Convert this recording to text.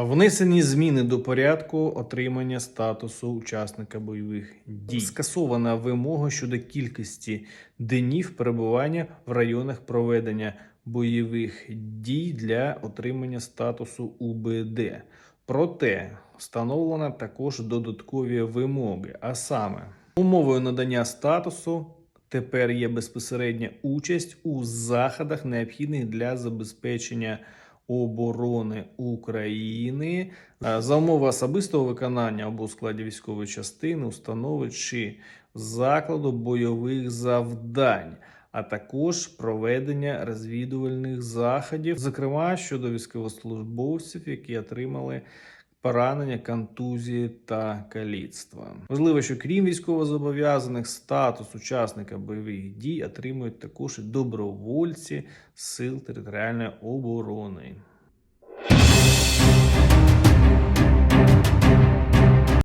Внесені зміни до порядку отримання статусу учасника бойових дій. Скасована вимога щодо кількості днів перебування в районах проведення бойових дій для отримання статусу УБД. Проте встановлено також додаткові вимоги, а саме умовою надання статусу тепер є безпосередня участь у заходах, необхідних для забезпечення оборони України Е, за умови особистого виконання або у складі військової частини, установи чи закладу бойових завдань. А також проведення розвідувальних заходів, зокрема щодо військовослужбовців, які отримали поранення, контузії та каліцтва. Важливо, що крім військовозобов'язаних, статус учасника бойових дій отримують також і добровольці сил територіальної оборони.